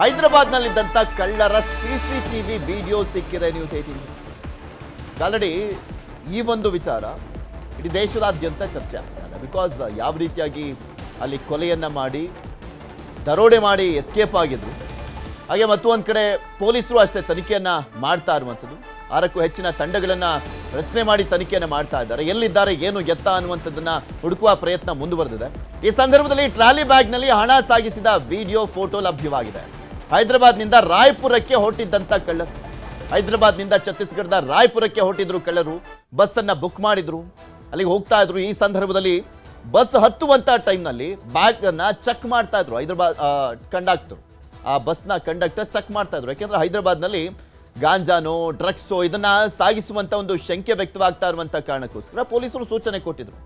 ಹೈದರಾಬಾದ್ನಲ್ಲಿದ್ದಂಥ ಕಳ್ಳರ CCTV video ಸಿಕ್ಕಿದೆ news eighteen already ಈ ಒಂದು ವಿಚಾರ ಇಡೀ ದೇಶದಾದ್ಯಂತ ಚರ್ಚೆ ಆಗ್ತಾ ಬಿಕಾಸ್ ಯಾವ ರೀತಿಯಾಗಿ ಅಲ್ಲಿ ಕೊಲೆಯನ್ನ ಮಾಡಿ, ದರೋಡೆ ಮಾಡಿ ಎಸ್ಕೇಪ್ ಆಗಿದ್ರು. ಹಾಗೆ ಮತ್ತೊಂದು ಕಡೆ ಪೊಲೀಸರು ಅಷ್ಟೇ ತನಿಖೆಯನ್ನ ಮಾಡ್ತಾ ಇರುವಂಥದ್ದು. ಆರಕ್ಕೂ ಹೆಚ್ಚಿನ ತಂಡಗಳನ್ನ ರಚನೆ ಮಾಡಿ ತನಿಖೆಯನ್ನ ಮಾಡ್ತಾ ಇದ್ದಾರೆ. ಎಲ್ಲಿದ್ದಾರೆ, ಏನು ಎತ್ತ ಅನ್ನುವಂಥದ್ದನ್ನ ಹುಡುಕುವ ಪ್ರಯತ್ನ ಮುಂದುವರೆದಿದೆ. ಈ ಸಂದರ್ಭದಲ್ಲಿ ಟ್ರಾಲಿ ಬ್ಯಾಗ್ನಲ್ಲಿ ಹಣ ಸಾಗಿಸಿದ ವಿಡಿಯೋ, ಫೋಟೋ ಲಭ್ಯವಾಗಿದೆ. ಹೈದರಾಬಾದ್ನಿಂದ ರಾಯ್ಪುರಕ್ಕೆ ಹೊರಟಿದ್ದಂಥ ಕಳ್ಳರು. ಹೈದರಾಬಾದ್ನಿಂದ ಛತ್ತೀಸ್ಗಢದ ರಾಯ್ಪುರಕ್ಕೆ ಹೊರಟಿದ್ರು ಕಳ್ಳರು. ಬಸ್ಸನ್ನು ಬುಕ್ ಮಾಡಿದ್ರು. ಅಲ್ಲಿಗೆ ಹೋಗ್ತಾ ಇದ್ರು. ಈ ಸಂದರ್ಭದಲ್ಲಿ ಬಸ್ ಹತ್ತುವಂಥ ಟೈಮ್ನಲ್ಲಿ ಬ್ಯಾಗನ್ನು ಚೆಕ್ ಮಾಡ್ತಾ ಇದ್ರು. ಹೈದರಾಬಾದ್ ಕಂಡಕ್ಟರ್. ಆ ಬಸ್ನ ಕಂಡಕ್ಟರ್ ಚೆಕ್ ಮಾಡ್ತಾ ಇದ್ರು. ಯಾಕೆಂದ್ರೆ ಹೈದರಾಬಾದ್ನಲ್ಲಿ ಗಾಂಜಾನೋ, ಡ್ರಗ್ಸೋ ಇದನ್ನ ಸಾಗಿಸುವಂತ ಒಂದು ಶಂಕೆ ವ್ಯಕ್ತವಾಗ್ತಾ ಇರುವಂಥ ಕಾರಣಕ್ಕೋಸ್ಕರ ಪೊಲೀಸರು ಸೂಚನೆ ಕೊಟ್ಟಿದ್ರು.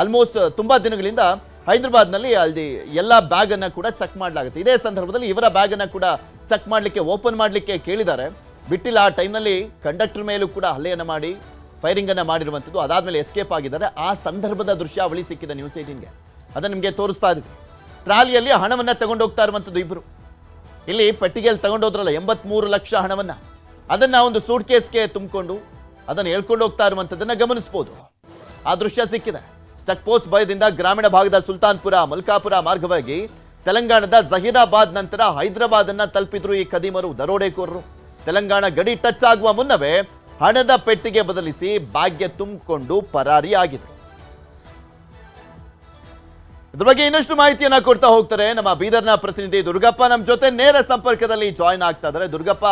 ಆಲ್ಮೋಸ್ಟ್ ತುಂಬ ದಿನಗಳಿಂದ ಹೈದರಾಬಾದ್ನಲ್ಲಿ ಅಲ್ಲಿ ಎಲ್ಲ ಬ್ಯಾಗನ್ನು ಕೂಡ ಚೆಕ್ ಮಾಡಲಾಗುತ್ತೆ. ಇದೇ ಸಂದರ್ಭದಲ್ಲಿ ಇವರ ಬ್ಯಾಗನ್ನು ಕೂಡ ಚೆಕ್ ಮಾಡಲಿಕ್ಕೆ ಓಪನ್ ಮಾಡಲಿಕ್ಕೆ ಕೇಳಿದ್ದಾರೆ. ಬಿಟ್ಟಿಲ್ಲ, ಆ ಟೈಮ್ನಲ್ಲಿ ಕಂಡಕ್ಟರ್ ಮೇಲೂ ಕೂಡ ಹಲ್ಲೆಯನ್ನು ಮಾಡಿ ಫೈರಿಂಗನ್ನು ಮಾಡಿರುವಂಥದ್ದು. ಅದಾದಮೇಲೆ ಎಸ್ಕೇಪ್ ಆಗಿದ್ದಾರೆ. ಆ ಸಂದರ್ಭದ ದೃಶ್ಯಾವಳಿ ಸಿಕ್ಕಿದೆ ನ್ಯೂಸ್ ಏಟೀನ್ಗೆ ಅದನ್ನು ನಿಮಗೆ ತೋರಿಸ್ತಾ ಇದ್ದೀವಿ ಟ್ರಾಲಿಯಲ್ಲಿ ಹಣವನ್ನು ತಗೊಂಡೋಗ್ತಾ ಇರುವಂಥದ್ದು ಇಬ್ಬರು ಇಲ್ಲಿ ಪೆಟ್ಟಿಗೆಯಲ್ಲಿ ತಗೊಂಡೋದ್ರಲ್ಲ ಎಂಬತ್ಮೂರು ಲಕ್ಷ ಹಣವನ್ನು. ಅದನ್ನು ಒಂದು ಸೂಟ್ ಕೇಸ್ಗೆ ತುಂಬಿಕೊಂಡು ಅದನ್ನು ಹೇಳ್ಕೊಂಡು ಹೋಗ್ತಾ ಇರುವಂಥದ್ದನ್ನು ಗಮನಿಸ್ಬೋದು. ಆ ದೃಶ್ಯ ಸಿಕ್ಕಿದೆ. ಚೆಕ್ ಪೋಸ್ಟ್ ಭಯದಿಂದ ಗ್ರಾಮೀಣ ಭಾಗದ ಸುಲ್ತಾನ್ಪುರ, ಮಲ್ಕಾಪುರ ಮಾರ್ಗವಾಗಿ ತೆಲಂಗಾಣದ ಜಹೀರಾಬಾದ್ ನಂತರ ಹೈದರಾಬಾದ್ ಅನ್ನ ತಲುಪಿದ್ರು ಈ ಕದೀಮರು ದರೋಡೆಕೋರರು. ತೆಲಂಗಾಣ ಗಡಿ ಟಚ್ ಆಗುವ ಮುನ್ನವೇ ಹಣದ ಪೆಟ್ಟಿಗೆ ಬದಲಿಸಿ ಬ್ಯಾಗ್ಗೆ ತುಂಬಿಕೊಂಡು ಪರಾರಿಯಾಗಿದ್ರು ಇದ್ರ ಬಗ್ಗೆ ಇನ್ನಷ್ಟು ಮಾಹಿತಿಯನ್ನ ಕೊಡ್ತಾ ಹೋಗ್ತಾರೆ ನಮ್ಮ ಬೀದರ್ನ ಪ್ರತಿನಿಧಿ ದುರ್ಗಪ್ಪ. ನಮ್ಮ ಜೊತೆ ನೇರ ಸಂಪರ್ಕದಲ್ಲಿ ಜಾಯಿನ್ ಆಗ್ತಾ ಇದ್ದಾರೆ. ದುರ್ಗಪ್ಪ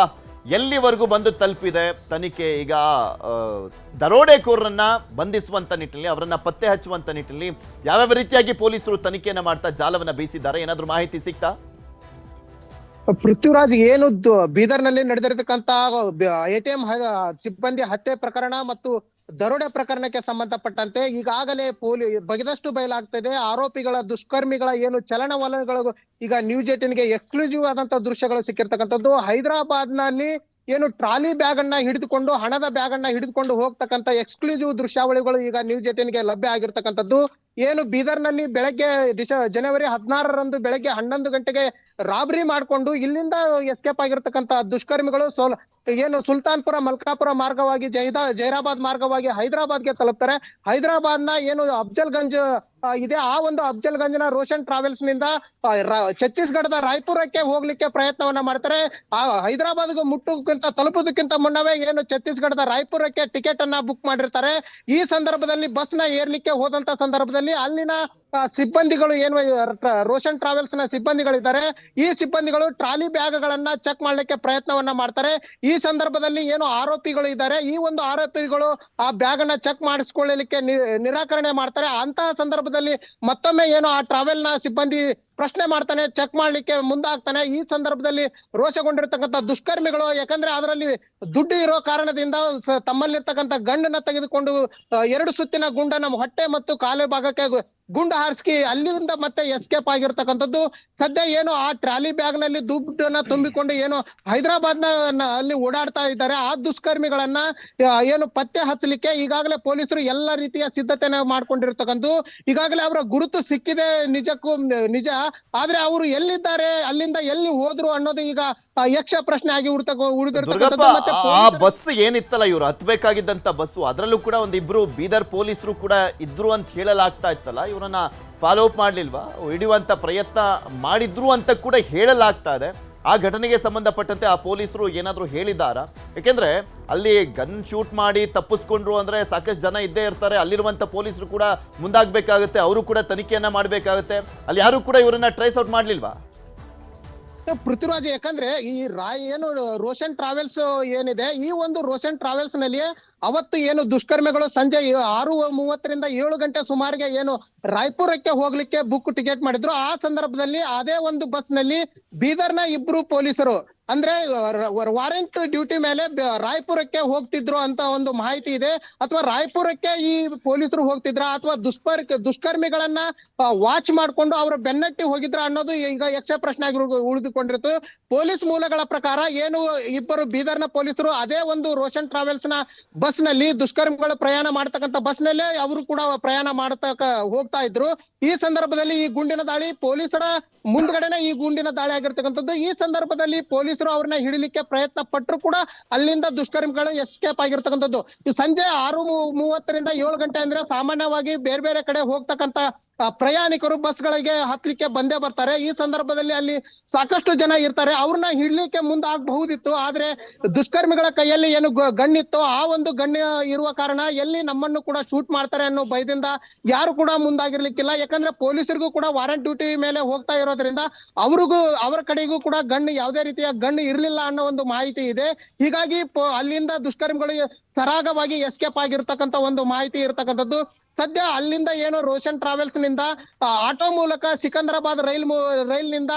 ಎಲ್ಲಿವರೆಗೂ ಬಂದು ತಲುಪಿದೆ? ತನಿಖೆ ಈಗ ದರೋಡೆಕೋರರನ್ನ ಬಂಧಿಸುವಂತ ನಿಟ್ಟಿನಲ್ಲಿ, ಅವರನ್ನ ಪತ್ತೆ ಹಚ್ಚುವಂತ ನಿಟ್ಟಿನಲ್ಲಿ ಯಾವ್ಯಾವ ರೀತಿಯಾಗಿ ಪೊಲೀಸರು ತನಿಖೆಯನ್ನ ಮಾಡ್ತಾ ಜಾಲವನ್ನ ಬೀಸಿದ್ದಾರೆ? ಏನಾದರೂ ಮಾಹಿತಿ ಸಿಗ್ತಾ ಪೃಥ್ವಿರಾಜ್ ಏನು ಬೀದರ್ನಲ್ಲಿ ನಡೆದಿರತಕ್ಕಂತ ಎಟಿಎಂ ಸಿಬ್ಬಂದಿ ಹತ್ಯೆ ಪ್ರಕರಣ ಮತ್ತು ದರೋಡೆ ಪ್ರಕರಣಕ್ಕೆ ಸಂಬಂಧಪಟ್ಟಂತೆ ಈಗಾಗಲೇ ಪೊಲೀ, ಬಗೆದಷ್ಟು ಬಯಲಾಗ್ತದೆ. ಆರೋಪಿಗಳ ದುಷ್ಕರ್ಮಿಗಳ ಏನು ಚಲನವಲನಗಳು ಈಗ ನ್ಯೂಸ್ ಏಟಿನ್ಗೆ ಎಕ್ಸ್ಕ್ಲೂಸಿವ್ ಆದಂತ ದೃಶ್ಯಗಳು ಸಿಕ್ಕಿರ್ತಕ್ಕಂಥದ್ದು. ಹೈದರಾಬಾದ್ನಲ್ಲಿ ಏನು ಟ್ರಾಲಿ ಬ್ಯಾಗ್ ಅನ್ನ ಹಿಡಿದುಕೊಂಡು, ಹಣದ ಬ್ಯಾಗ್ ಅನ್ನ ಹಿಡಿದುಕೊಂಡು ಹೋಗ್ತಕ್ಕಂತ ಎಕ್ಸ್ಕ್ಲೂಸಿವ್ ದೃಶ್ಯಾವಳಿಗಳು ಈಗ ನ್ಯೂಸ್ ಏಟಿನ್ಗೆ ಲಭ್ಯ ಆಗಿರ್ತಕ್ಕಂಥದ್ದು. ಏನು ಬೀದರ್ನಲ್ಲಿ ಬೆಳಗ್ಗೆ ಡಿಸ ಜನವರಿ ಹದಿನಾರರಂದು ಬೆಳಗ್ಗೆ ಹನ್ನೊಂದು ಗಂಟೆಗೆ ರಾಬರಿ ಮಾಡ್ಕೊಂಡು ಇಲ್ಲಿಂದ ಎಸ್ಕೇಪ್ ಆಗಿರ್ತಕ್ಕಂಥ ದುಷ್ಕರ್ಮಿಗಳು ಸೋಲ್, ಏನು ಸುಲ್ತಾನ್ಪುರ, ಮಲ್ಕಾಪುರ ಮಾರ್ಗವಾಗಿ ಜೈದಾ, ಜೈರಾಬಾದ್ ಮಾರ್ಗವಾಗಿ ಹೈದರಾಬಾದ್ಗೆ ತಲುಪ್ತಾರೆ. ಹೈದರಾಬಾದ್ನ ಏನು ಅಫ್ಜಲ್ಗಂಜ್ ಇದೆ ಆ ಒಂದು ಅಫ್ಜಲ್ ಗಂಜನ ರೋಷನ್ ಟ್ರಾವೆಲ್ಸ್ನಿಂದ ಛತ್ತೀಸ್ಗಢದ ರಾಯ್ಪುರಕ್ಕೆ ಹೋಗ್ಲಿಕ್ಕೆ ಪ್ರಯತ್ನವನ್ನ ಮಾಡ್ತಾರೆ. ಆ, ಹೈದರಾಬಾದ್ಗೆ ಮುಟ್ಟೋಕ್ಕಿಂತ ತಲುಪೋದಕ್ಕಿಂತ ಮುನ್ನವೇ ಏನು ಛತ್ತೀಸ್ಗಢದ ರಾಯ್ಪುರಕ್ಕೆ ಟಿಕೆಟ್ ಅನ್ನ ಬುಕ್ ಮಾಡಿರ್ತಾರೆ. ಈ ಸಂದರ್ಭದಲ್ಲಿ ಬಸ್ನ ಏರ್ಲಿಕ್ಕೆ ಹೋದಂತ ಸಂದರ್ಭದಲ್ಲಿ ಅಲ್ಲಿನ ಸಿಬ್ಬಂದಿಗಳು ಏನು ರೋಷನ್ ಟ್ರಾವೆಲ್ಸ್ನ ಸಿಬ್ಬಂದಿಗಳಿದ್ದಾರೆ. ಈ ಸಿಬ್ಬಂದಿಗಳು ಟ್ರಾಲಿ ಬ್ಯಾಗ್ ಗಳನ್ನ ಚೆಕ್ ಮಾಡ್ಲಿಕ್ಕೆ ಪ್ರಯತ್ನವನ್ನ ಮಾಡ್ತಾರೆ. ಈ ಸಂದರ್ಭದಲ್ಲಿ ಏನು ಆರೋಪಿಗಳು ಇದ್ದಾರೆ. ಈ ಒಂದು ಆರೋಪಿಗಳು ಆ ಬ್ಯಾಗ್ ಅನ್ನ ಚೆಕ್ ಮಾಡಿಸ್ಕೊಳ್ಳಲಿಕ್ಕೆ ನಿರಾಕರಣೆ ಮಾಡ್ತಾರೆ. ಅಂತಹ ಸಂದರ್ಭದಲ್ಲಿ ಮತ್ತೊಮ್ಮೆ ಏನು ಆ ಟ್ರಾವೆಲ್ನ ಸಿಬ್ಬಂದಿ ಪ್ರಶ್ನೆ ಮಾಡ್ತಾನೆ ಚೆಕ್ ಮಾಡ್ಲಿಕ್ಕೆ ಮುಂದಾಗ್ತಾನೆ. ಈ ಸಂದರ್ಭದಲ್ಲಿ ರೋಷಗೊಂಡಿರ್ತಕ್ಕಂಥ ದುಷ್ಕರ್ಮಿಗಳು, ಯಾಕಂದ್ರೆ ಅದರಲ್ಲಿ ದುಡ್ಡು ಇರೋ ಕಾರಣದಿಂದ ತಮ್ಮಲ್ಲಿರ್ತಕ್ಕಂಥ ಗಂಡನ್ನ ತೆಗೆದುಕೊಂಡು ಎರಡು ಸುತ್ತಿನ ಗುಂಡ ನಮ್ಮ ಹೊಟ್ಟೆ ಮತ್ತು ಕಾಲು ಭಾಗಕ್ಕೆ ಗುಂಡು ಹಾರಿಸಿ ಅಲ್ಲಿಂದ ಮತ್ತೆ ಎಸ್ಕೇಪ್ ಆಗಿರ್ತಕ್ಕಂಥದ್ದು. ಸದ್ಯ ಏನು ಆ ಟ್ರಾಲಿ ಬ್ಯಾಗ್ನಲ್ಲಿ ದುಡ್ಡನ್ನ ತುಂಬಿಕೊಂಡು ಏನು ಹೈದರಾಬಾದ್ನ ಅಲ್ಲಿ ಓಡಾಡ್ತಾ ಇದ್ದಾರೆ. ಆ ದುಷ್ಕರ್ಮಿಗಳನ್ನ ಏನು ಪತ್ತೆ ಹಚ್ಚಲಿಕ್ಕೆ ಈಗಾಗಲೇ ಪೊಲೀಸರು ಎಲ್ಲ ರೀತಿಯ ಸಿದ್ಧತೆನ ಮಾಡ್ಕೊಂಡಿರ್ತಕ್ಕಂಥ ಈಗಾಗಲೇ ಅವರ ಗುರುತು ಸಿಕ್ಕಿದೆ ನಿಜಕ್ಕೂ ನಿಜ. ಆದ್ರೆ ಅವರು ಎಲ್ಲಿದ್ದಾರೆ ಅಲ್ಲಿಂದ ಎಲ್ಲಿ ಹೋದ್ರು ಅನ್ನೋದು ಈಗ ಯಕ್ಷ ಪ್ರಶ್ನೆ ಆಗಿ ಆ ಬಸ್ ಏನಿತ್ತಲ್ಲ ಇವ್ರು? ಹತ್ಬೇಕಾಗಿದ್ದಂತ ಬಸ್ಸು. ಅದರಲ್ಲೂ ಕೂಡ ಒಂದಿಬ್ರು ಬೀದರ್ ಪೊಲೀಸರು ಕೂಡ ಇದ್ರು ಅಂತ ಹೇಳಲಾಗ್ತಾ ಇತ್ತಲ್ಲ ಇವರನ್ನ ಫಾಲೋ ಅಪ್ ಮಾಡ್ಲಿಲ್ವಾ? ಹಿಡಿಯುವಂತ ಪ್ರಯತ್ನ ಮಾಡಿದ್ರು ಅಂತ ಕೂಡ ಹೇಳಲಾಗ್ತಾ ಇದೆ. ಆ ಘಟನೆಗೆ ಸಂಬಂಧಪಟ್ಟಂತೆ ಆ ಪೊಲೀಸರು ಏನಾದರೂ ಹೇಳಿದ್ದಾರಾ? ಯಾಕೆಂದ್ರೆ ಅಲ್ಲಿ ಗನ್ ಶೂಟ್ ಮಾಡಿ ತಪ್ಪಿಸ್ಕೊಂಡ್ರು ಅಂದ್ರೆ ಸಾಕಷ್ಟು ಜನ ಇದ್ದೇ ಇರ್ತಾರೆ. ಅಲ್ಲಿರುವಂತ ಪೊಲೀಸರು ಕೂಡ ಮುಂದಾಗಬೇಕಾಗುತ್ತೆ. ಅವರು ಕೂಡ ತನಿಖೆಯನ್ನ ಮಾಡಬೇಕಾಗುತ್ತೆ. ಅಲ್ಲಿ ಯಾರು ಕೂಡ ಇವರನ್ನ ಟ್ರೇಸ್ ಔಟ್ ಮಾಡ್ಲಿಲ್ವಾ? ಪೃಥ್ವಿರಾಜ್, ಯಾಕಂದ್ರೆ ಈ ರಾಯ್ ಏನು ರೋಷನ್ ಟ್ರಾವೆಲ್ಸ್ ಏನಿದೆ, ಈ ಒಂದು ರೋಷನ್ ಟ್ರಾವೆಲ್ಸ್ನಲ್ಲಿ ಅವತ್ತು ಏನು ದುಷ್ಕರ್ಮಿಗಳು ಸಂಜೆ ಆರು ಮೂವತ್ತರಿಂದ ಏಳು ಗಂಟೆ ಸುಮಾರಿಗೆ ಏನು ರಾಯ್ಪುರಕ್ಕೆ ಹೋಗ್ಲಿಕ್ಕೆ ಬುಕ್ ಟಿಕೆಟ್ ಮಾಡಿದ್ರು. ಆ ಸಂದರ್ಭದಲ್ಲಿ ಅದೇ ಒಂದು ಬಸ್ನಲ್ಲಿ ಬೀದರ್ನ ಇಬ್ರು ಪೊಲೀಸರು ಅಂದ್ರೆ ವಾರೆಂಟ್ ಡ್ಯೂಟಿ ಮೇಲೆ ರಾಯ್ಪುರಕ್ಕೆ ಹೋಗ್ತಿದ್ರು ಅಂತ ಒಂದು ಮಾಹಿತಿ ಇದೆ. ಅಥವಾ ರಾಯ್ಪುರಕ್ಕೆ ಈ ಪೊಲೀಸರು ಹೋಗ್ತಿದ್ರ? ಅಥವಾ ದುಷ್ಪರ್ ದುಷ್ಕರ್ಮಿಗಳನ್ನ ವಾಚ್ ಮಾಡ್ಕೊಂಡು ಅವ್ರ ಬೆನ್ನಟ್ಟಿ ಹೋಗಿದ್ರ ಅನ್ನೋದು ಈಗ ಯಕ್ಷ ಪ್ರಶ್ನೆ ಆಗಿ ಉಳ್ದು- ಉಳಿದುಕೊಂಡಿರುತ್ತೆ ಪೊಲೀಸ್ ಮೂಲಗಳ ಪ್ರಕಾರ ಏನು ಇಬ್ಬರು ಬೀದರ್ನ ಪೊಲೀಸರು ಅದೇ ಒಂದು ರೋಷನ್ ಟ್ರಾವೆಲ್ಸ್ನ ಬಸ್ನಲ್ಲಿ ದುಷ್ಕರ್ಮಿಗಳು ಪ್ರಯಾಣ ಮಾಡ್ತಕ್ಕಂತ ಬಸ್ ನಲ್ಲೇ ಅವರು ಕೂಡ ಪ್ರಯಾಣ ಮಾಡತಕ್ಕ ಹೋಗ್ತಾ ಇದ್ರು. ಈ ಸಂದರ್ಭದಲ್ಲಿ ಈ ಗುಂಡಿನ ದಾಳಿ ಪೊಲೀಸರ ಮುಂದ್ಗಡೆನೆ ಈ ಗುಂಡಿನ ದಾಳಿ ಆಗಿರ್ತಕ್ಕಂಥದ್ದು. ಈ ಸಂದರ್ಭದಲ್ಲಿ ಪೊಲೀಸರು ಅವ್ರನ್ನ ಹಿಡಿಲಿಕ್ಕೆ ಪ್ರಯತ್ನ ಪಟ್ಟರು ಕೂಡ ಅಲ್ಲಿಂದ ದುಷ್ಕರ್ಮಿಗಳು ಎಸ್ಕೇಪ್ ಆಗಿರ್ತಕ್ಕಂಥದ್ದು. ಸಂಜೆ ಆರು ಮೂವತ್ತರಿಂದ ಏಳು ಗಂಟೆ ಅಂದ್ರೆ ಸಾಮಾನ್ಯವಾಗಿ ಬೇರೆ ಬೇರೆ ಕಡೆ ಹೋಗ್ತಕ್ಕಂತ ಆ, ಪ್ರಯಾಣಿಕರು ಬಸ್ಗಳಿಗೆ ಹತ್ತಲಿಕ್ಕೆ ಬಂದೇ ಬರ್ತಾರೆ. ಈ ಸಂದರ್ಭದಲ್ಲಿ ಅಲ್ಲಿ ಸಾಕಷ್ಟು ಜನ ಇರ್ತಾರೆ. ಅವ್ರನ್ನ ಹಿಡ್ಲಿಕ್ಕೆ ಮುಂದಾಗಬಹುದಿತ್ತು. ಆದ್ರೆ ದುಷ್ಕರ್ಮಿಗಳ ಕೈಯಲ್ಲಿ ಏನು ಗಣ್ಣಿತ್ತು ಆ ಒಂದು ಗಣ್ಯ ಇರುವ ಕಾರಣ ಎಲ್ಲಿ ನಮ್ಮನ್ನು ಕೂಡ ಶೂಟ್ ಮಾಡ್ತಾರೆ ಅನ್ನೋ ಭಯದಿಂದ ಯಾರು ಕೂಡ ಮುಂದಾಗಿರ್ಲಿಕ್ಕಿಲ್ಲ. ಯಾಕಂದ್ರೆ ಪೊಲೀಸರಿಗೂ ಕೂಡ ವಾರೆಂಟ್ ಡ್ಯೂಟಿ ಮೇಲೆ ಹೋಗ್ತಾ ಇರೋದ್ರಿಂದ ಅವ್ರಿಗೂ, ಅವರ ಕಡೆಗೂ ಕೂಡ ಗಣ್ಣು ಯಾವುದೇ ರೀತಿಯ ಗಣ್ಣು ಇರ್ಲಿಲ್ಲ ಅನ್ನೋ ಒಂದು ಮಾಹಿತಿ ಇದೆ. ಹೀಗಾಗಿ ಅಲ್ಲಿಂದ ದುಷ್ಕರ್ಮಿಗಳು ಸರಾಗವಾಗಿ ಎಸ್ಕೇಪ್ ಆಗಿರ್ತಕ್ಕಂತ ಒಂದು ಮಾಹಿತಿ ಇರ್ತಕ್ಕಂಥದ್ದು. ಸದ್ಯ ಅಲ್ಲಿಂದ ಏನು ರೋಷನ್ ಟ್ರಾವೆಲ್ಸ್ನಿಂದ ಆಟೋ ಮೂಲಕ ಸಿಕಂದರಾಬಾದ್ ರೈಲ್ ರೈಲ್ನಿಂದ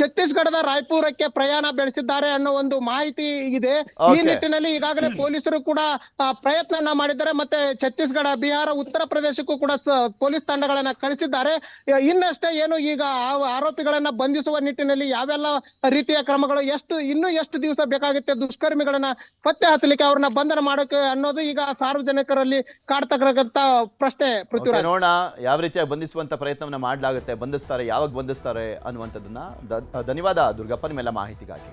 ಛತ್ತೀಸ್ಗಢದ ರಾಯ್ಪುರಕ್ಕೆ ಪ್ರಯಾಣ ಬೆಳೆಸಿದ್ದಾರೆ ಅನ್ನೋ ಒಂದು ಮಾಹಿತಿ ಇದೆ. ಈ ನಿಟ್ಟಿನಲ್ಲಿ ಈಗಾಗಲೇ ಪೊಲೀಸರು ಕೂಡ ಪ್ರಯತ್ನ ಪ್ರಯತ್ನನ ಮಾಡಿದ್ದಾರೆ. ಮತ್ತೆ ಛತ್ತೀಸ್ಗಢ ಬಿಹಾರ ಉತ್ತರ ಪ್ರದೇಶಕ್ಕೂ ಕೂಡ ಪೊಲೀಸ್ ತಂಡಗಳನ್ನ ಕಳಿಸಿದ್ದಾರೆ. ಇನ್ನಷ್ಟೇ ಏನು ಈಗ ಆರೋಪಿಗಳನ್ನ ಬಂಧಿಸುವ ನಿಟ್ಟಿನಲ್ಲಿ ಯಾವೆಲ್ಲ ರೀತಿಯ ಕ್ರಮಗಳು ಎಷ್ಟು ಇನ್ನೂ ಎಷ್ಟು ದಿವಸ ಬೇಕಾಗುತ್ತೆ ದುಷ್ಕರ್ಮಿಗಳನ್ನ ಪತ್ತೆ ಹಚ್ಚಲಿಕ್ಕೆ ಅವ್ರನ್ನ ಬಂಧನ ಮಾಡೋಕೆ ಅನ್ನೋದು ಈಗ ಸಾರ್ವಜನಿಕರಲ್ಲಿ ಕಾಡ್ತಕ್ಕಂತ ಪ್ರಶ್ನೆ Okay, ಪೃಥ್ವಿರಾಜ್. ನೋಡೋಣ. ಯಾವ ರೀತಿಯಾಗಿ ಬಂಧಿಸುವಂತ ಪ್ರಯತ್ನವನ್ನ ಮಾಡಲಾಗುತ್ತೆ ಬಂಧಿಸ್ತಾರೆ ಯಾವಾಗ ಬಂಧಿಸ್ತಾರೆ ಅನ್ನುವಂಥದ್ದನ್ನ ಧನ್ಯವಾದ ದುರ್ಗಪ್ಪ ನಿಮ್ಮೆಲ್ಲ ಮಾಹಿತಿಗಾಗಿ.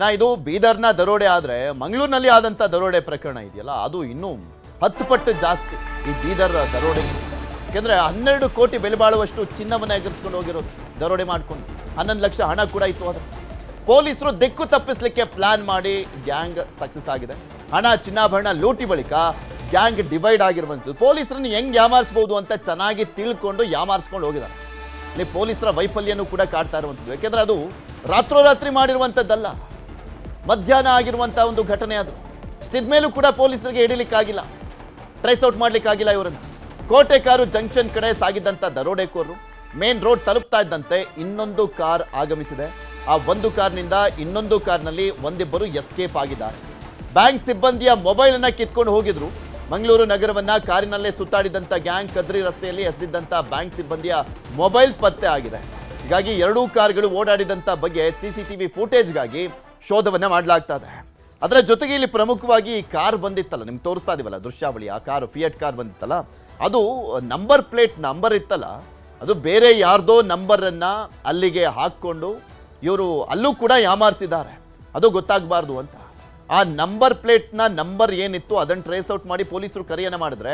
ನಾ ಇದು ಬೀದರ್ನ ದರೋಡೆ ಆದ್ರೆ ಮಂಗಳೂರಿನಲ್ಲಿ ಆದಂತ ದರೋಡೆ ಪ್ರಕರಣ ಇದೆಯಲ್ಲ ಅದು ಇನ್ನೂ ಹತ್ತು ಪಟ್ಟು ಜಾಸ್ತಿ ಈ ಬೀದರ್ ದರೋಡೆ. ಯಾಕೆಂದ್ರೆ ಹನ್ನೆರಡು ಕೋಟಿ ಬೆಲೆ ಬಾಳುವಷ್ಟು ಚಿನ್ನವನ್ನ ಎಗರಿಸ್ಕೊಂಡು ಹೋಗಿರೋದು ದರೋಡೆ ಮಾಡ್ಕೊಂಡು ಹನ್ನೊಂದು ಲಕ್ಷ ಹಣ ಕೂಡ ಇತ್ತು ಅದ್ರ ಪೊಲೀಸರು ದಿಕ್ಕು ತಪ್ಪಿಸ್ಲಿಕ್ಕೆ ಪ್ಲಾನ್ ಮಾಡಿ ಗ್ಯಾಂಗ್ ಸಕ್ಸಸ್ ಆಗಿದೆ. ಹಣ ಚಿನ್ನಾಭರಣ ಲೂಟಿ ಬಳಿಕ ಗ್ಯಾಂಗ್ ಡಿವೈಡ್ ಆಗಿರುವಂಥದ್ದು. ಪೊಲೀಸರನ್ನು ಹೆಂಗೆ ಯಾಮಾರಿಸ್ಬೋದು ಅಂತ ಚೆನ್ನಾಗಿ ತಿಳ್ಕೊಂಡು ಯಾಮಾರಿಸ್ಕೊಂಡು ಹೋಗಿದ್ದಾರೆ. ಇಲ್ಲಿ ಪೊಲೀಸರ ವೈಫಲ್ಯನೂ ಕೂಡ ಕಾಡ್ತಾ ಇರುವಂಥದ್ದು. ಯಾಕೆಂದರೆ ಅದು ರಾತ್ರೋರಾತ್ರಿ ಮಾಡಿರುವಂಥದ್ದಲ್ಲ. ಮಧ್ಯಾಹ್ನ ಆಗಿರುವಂಥ ಒಂದು ಘಟನೆ ಅದು. ಮೇಲೂ ಕೂಡ ಪೊಲೀಸರಿಗೆ ಹಿಡಿಲಿಕ್ಕಾಗಿಲ್ಲ. ಟ್ರೈಸ್ ಔಟ್ ಮಾಡಲಿಕ್ಕಾಗಿಲ್ಲ ಇವರನ್ನು. ಕೋಟೆ ಕಾರು ಜಂಕ್ಷನ್ ಕಡೆ ಸಾಗಿದ್ದಂಥ ದರೋಡೆಕೋರರು. ಮೇನ್ ರೋಡ್ ತಲುಪ್ತಾ ಇದ್ದಂತೆ ಇನ್ನೊಂದು ಕಾರ್ ಆಗಮಿಸಿದೆ. ಆ ಒಂದು ಕಾರ್ನಿಂದ ಇನ್ನೊಂದು ಕಾರ್ನಲ್ಲಿ ಒಂದಿಬ್ಬರು ಎಸ್ಕೇಪ್ ಆಗಿದ್ದಾರೆ. ಬ್ಯಾಂಕ್ ಸಿಬ್ಬಂದಿಯ ಮೊಬೈಲನ್ನು ಕಿತ್ಕೊಂಡು ಹೋಗಿದ್ರು. ಮಂಗಳೂರು ನಗರವನ್ನ ಕಾರಿನಲ್ಲೇ ಸುತ್ತಾಡಿದಂತ ಗ್ಯಾಂಗ್ ಕದ್ರಿ ರಸ್ತೆಯಲ್ಲಿ ಎಸೆದಿದ್ದಂತ ಬ್ಯಾಂಕ್ ಸಿಬ್ಬಂದಿಯ ಮೊಬೈಲ್ ಪತ್ತೆ ಆಗಿದೆ. ಹೀಗಾಗಿ ಎರಡೂ ಕಾರ್ಗಳು ಓಡಾಡಿದಂತ ಬಗ್ಗೆ ಸಿಸಿಟಿವಿ ಫುಟೇಜ್ಗಾಗಿ ಶೋಧವನ್ನ ಮಾಡಲಾಗ್ತಾ ಇದೆ. ಅದರ ಜೊತೆಗೆ ಇಲ್ಲಿ ಪ್ರಮುಖವಾಗಿ ಈ ಕಾರ್ ಬಂದಿತ್ತಲ್ಲ, ನಿಮ್ಗೆ ತೋರಿಸ್ತಾ ಇದೀವಲ್ಲ ದೃಶ್ಯಾವಳಿ, ಆ ಕಾರು, ಫಿಯಟ್ ಕಾರ್ ಬಂದಿತ್ತಲ್ಲ? ಅದು ನಂಬರ್ ಪ್ಲೇಟ್ ನಂಬರ್ ಇತ್ತಲ್ಲ, ಅದು ಬೇರೆ ಯಾರ್ದೋ ನಂಬರನ್ನ ಅಲ್ಲಿಗೆ ಹಾಕ್ಕೊಂಡು ಇವರು ಅಲ್ಲೂ ಕೂಡ ಯಾಮಾರಿಸಿದ್ದಾರೆ. ಅದು ಗೊತ್ತಾಗಬಾರ್ದು ಅಂತ. ಆ ನಂಬರ್ ಪ್ಲೇಟ್ನ ನಂಬರ್ ಏನಿತ್ತು ಅದನ್ನು ಟ್ರೇಸ್ ಔಟ್ ಮಾಡಿ ಪೊಲೀಸರು ಕರೆಯನ್ನ ಮಾಡಿದ್ರೆ,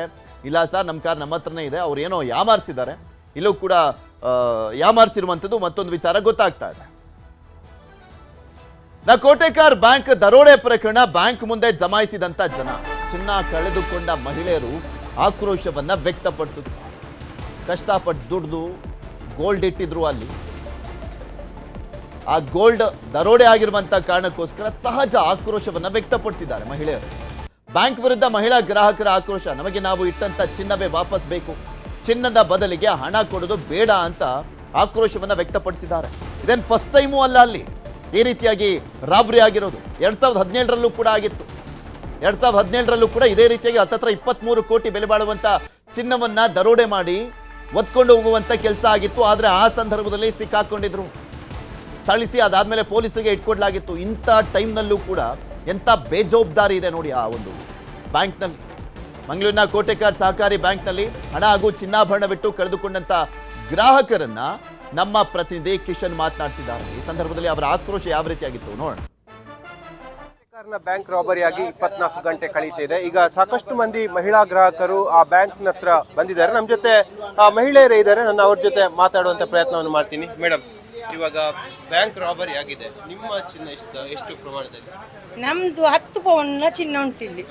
ಇಲ್ಲ ಸರ್ ನಮ್ಮ ಕಾರ್ ನಮ್ಮ ಹತ್ರನೇ ಇದೆ, ಅವ್ರು ಏನೋ ಯಾಮಾರಿಸಿದ್ದಾರೆ. ಇಲ್ಲೂ ಕೂಡ ಯಾಮಾರಿಸಿರುವಂಥದ್ದು ಮತ್ತೊಂದು ವಿಚಾರ ಗೊತ್ತಾಗ್ತಾ ಇದೆ. ನಾ ಕೋಟೆಕಾರ್ ಬ್ಯಾಂಕ್ ದರೋಡೆ ಪ್ರಕರಣ ಬ್ಯಾಂಕ್ ಮುಂದೆ ಜಮಾಯಿಸಿದಂತ ಜನ. ಚಿನ್ನ ಕಳೆದುಕೊಂಡ ಮಹಿಳೆಯರು ಆಕ್ರೋಶವನ್ನ ವ್ಯಕ್ತಪಡಿಸುತ್ತಾರೆ ಕಷ್ಟಪಟ್ಟು ದುಡ್ದು ಗೋಲ್ಡ್ ಇಟ್ಟಿದ್ರು ಅಲ್ಲಿ. ಆ ಗೋಲ್ಡ್ ದರೋಡೆ ಆಗಿರುವಂತಹ ಕಾರಣಕ್ಕೋಸ್ಕರ ಸಹಜ ಆಕ್ರೋಶವನ್ನ ವ್ಯಕ್ತಪಡಿಸಿದ್ದಾರೆ ಮಹಿಳೆಯರು. ಬ್ಯಾಂಕ್ ವಿರುದ್ಧ ಮಹಿಳಾ ಗ್ರಾಹಕರ ಆಕ್ರೋಶ, ನಮಗೆ ನಾವು ಇಟ್ಟಂತ ಚಿನ್ನವೇ ವಾಪಸ್ ಬೇಕು. ಚಿನ್ನದ ಬದಲಿಗೆ ಹಣ ಕೊಡೋದು ಬೇಡ ಅಂತ ಆಕ್ರೋಶವನ್ನ ವ್ಯಕ್ತಪಡಿಸಿದ್ದಾರೆ. ಇದೇನ್ ಫಸ್ಟ್ ಟೈಮು ಅಲ್ಲ ಅಲ್ಲಿ. ಈ ರೀತಿಯಾಗಿ ರಾಬ್ರಿ ಆಗಿರೋದು. ಎರಡ್ ಸಾವಿರದ ಹದಿನೇಳರಲ್ಲೂ ಕೂಡ ಆಗಿತ್ತು. ಎರಡ್ ಸಾವಿರದ ಹದಿನೇಳರಲ್ಲೂ ಕೂಡ ಇದೇ ರೀತಿಯಾಗಿ ಹತ್ತತ್ರ ಇಪ್ಪತ್ಮೂರು ಕೋಟಿ ಬೆಲೆ ಬಾಳುವಂತ ಚಿನ್ನವನ್ನ ದರೋಡೆ ಮಾಡಿ ಒತ್ಕೊಂಡು ಹೋಗುವಂತ ಕೆಲಸ ಆಗಿತ್ತು. ಆದ್ರೆ ಆ ಸಂದರ್ಭದಲ್ಲಿ ಸಿಕ್ಕಾಕೊಂಡಿದ್ರು. ಥಳಿಸಿ, ಅದಾದ್ಮೇಲೆ ಪೊಲೀಸರಿಗೆ ಇಟ್ಕೊಡ್ಲಾಗಿತ್ತು. ಇಂಥ ಟೈಮ್ನಲ್ಲೂ ಕೂಡ ಎಂಥ ಬೇಜವಾಬ್ದಾರಿ ಇದೆ ನೋಡಿ ಆ ಒಂದು ಬ್ಯಾಂಕ್ನಲ್ಲಿ. ಮಂಗಳೂರಿನ ಕೋಟೆಕಾರ್ ಸಹಕಾರಿ ಬ್ಯಾಂಕ್ನಲ್ಲಿ ಹಣ ಹಾಗೂ ಚಿನ್ನಾಭರಣ ಬಿಟ್ಟು ಕಳೆದುಕೊಂಡಂತ ಗ್ರಾಹಕರನ್ನ ನಮ್ಮ ಪ್ರತಿನಿಧಿ ಕಿಶನ್ ಮಾತನಾಡಿಸಿದ್ದಾರೆ. ಈ ಸಂದರ್ಭದಲ್ಲಿ ಅವರ ಆಕ್ರೋಶ ಯಾವ ರೀತಿಯಾಗಿತ್ತು ನೋಡೋಣ. ಬ್ಯಾಂಕ್ ರಾಬರಿ ಆಗಿ ಇಪ್ಪತ್ನಾಲ್ಕು ಗಂಟೆ ಕಳೀತಿದೆ. ಈಗ ಸಾಕಷ್ಟು ಮಂದಿ ಮಹಿಳಾ ಗ್ರಾಹಕರು ಆ ಬ್ಯಾಂಕ್ ಹತ್ರ ಬಂದಿದ್ದಾರೆ. ನಮ್ಮ ಜೊತೆ ಮಹಿಳೆಯರೇ ಇದ್ದಾರೆ. ನಾನು ಅವ್ರ ಜೊತೆ ಮಾತಾಡುವಂತ ಪ್ರಯತ್ನವನ್ನು ಮಾಡ್ತೀನಿ. ಮೇಡಮ್ ಇವಾಗ ಬ್ಯಾಂಕ್ ರಾಬರಿ ಆಗಿದೆ. ನಿಮ್ಮ ಚಿನ್ನ ಎಷ್ಟು ಎಷ್ಟು ಪ್ರಮಾಣದಲ್ಲಿ? ನಮ್ದು ಹತ್ತು ಪೌಂಡ್ನ ಚಿನ್ನ ಉಂಟಿಲ್ಲಿ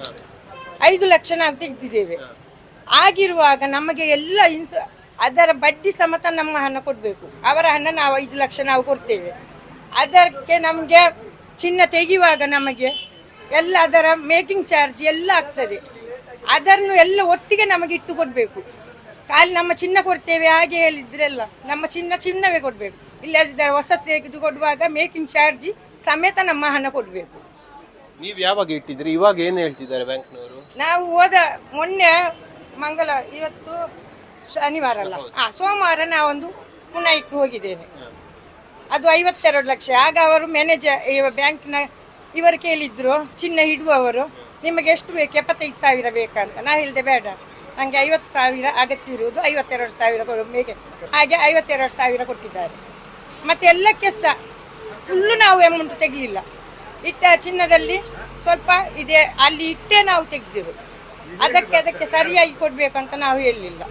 ಐದು ಲಕ್ಷ ನಾವು ತೆಗೆದಿದ್ದೇವೆ. ಆಗಿರುವಾಗ ನಮಗೆ ಎಲ್ಲ ಇನ್ಸು ಅದರ ಬಡ್ಡಿ ಸಮೇತ ನಮ್ಮ ಹಣ ಕೊಡಬೇಕು. ಅವರ ಹಣ ನಾವು ಐದು ಲಕ್ಷ ನಾವು ಕೊಡ್ತೇವೆ. ಅದಕ್ಕೆ ನಮಗೆ ಚಿನ್ನ ತೆಗೆಯುವಾಗ ನಮಗೆ ಎಲ್ಲ ಅದರ ಮೇಕಿಂಗ್ ಚಾರ್ಜ್ ಎಲ್ಲ ಆಗ್ತದೆ. ಅದನ್ನು ಎಲ್ಲ ಒಟ್ಟಿಗೆ ನಮಗೆ ಇಟ್ಟು ಕೊಡಬೇಕು. ಖಾಲಿ ನಮ್ಮ ಚಿನ್ನ ಕೊಡ್ತೇವೆ ಹಾಗೆ ಹೇಳಿದ್ರೆಲ್ಲ ನಮ್ಮ ಚಿನ್ನ ಚಿನ್ನವೇ ಕೊಡಬೇಕು. ಇಲ್ಲದಿದ್ದರೆ ವಸತಿ ತೆಗೆದು ಕೊಡುವಾಗ ಮೇಕಿಂಗ್ ಚಾರ್ಜ್ ಸಮೇತ ನಮ್ಮ ಹಣ ಕೊಡಬೇಕು. ನೀವು ಯಾವಾಗ ಇಟ್ಟಿದ್ರಿ? ಇವಾಗ ಏನು ಹೇಳ್ತಿದ್ದಾರೆ ಬ್ಯಾಂಕ್ನವರು? ನಾವು ಹೋದ ಮೊನ್ನೆ ಮಂಗಲ ಇವತ್ತು ಶನಿವಾರ ಅಲ್ಲ. ಹಾ ಸೋಮವಾರ ನಾವೊಂದು ಪುನಃ ಇಟ್ಟು ಹೋಗಿದ್ದೇನೆ ಅದು ಐವತ್ತೆರಡು ಲಕ್ಷ. ಆಗ ಅವರು ಮ್ಯಾನೇಜರ್ ಬ್ಯಾಂಕ್ನ ಇವರು ಕೇಳಿದ್ರು ಚಿನ್ನ ಇಡುವವರು ನಿಮಗೆ ಎಷ್ಟು ಬೇಕು? ಎಪ್ಪತ್ತೈದು ಸಾವಿರ ಬೇಕಂತ ನಾ ಹೇಳಿದೆ ಬೇಡ. ನನಗೆ ಐವತ್ತು ಸಾವಿರ ಅಗತ್ಯ ಇರುವುದು ಐವತ್ತೆರಡು ಸಾವಿರ ಕೊಡು ಹಾಗೆ ಐವತ್ತೆರಡು ಸಾವಿರ ಕೊಟ್ಟಿದ್ದಾರೆ. ಮತ್ತೆ ಎಲ್ಲಕ್ಕೆ ಸಹ ಫುಲ್ಲು ನಾವು ಅಮೌಂಟ್ ತೆಗಲಿಲ್ಲ. ಇಟ್ಟ ಚಿನ್ನದಲ್ಲಿ ಸ್ವಲ್ಪ ಇದೆ ಅಲ್ಲಿ ಇಟ್ಟೇ ನಾವು ತೆಗೆದೆವು. ಅದಕ್ಕೆ ಅದಕ್ಕೆ ಸರಿಯಾಗಿ ಕೊಡ್ಬೇಕು ಅಂತ ನಾವು ಹೇಳಲಿಲ್ಲ.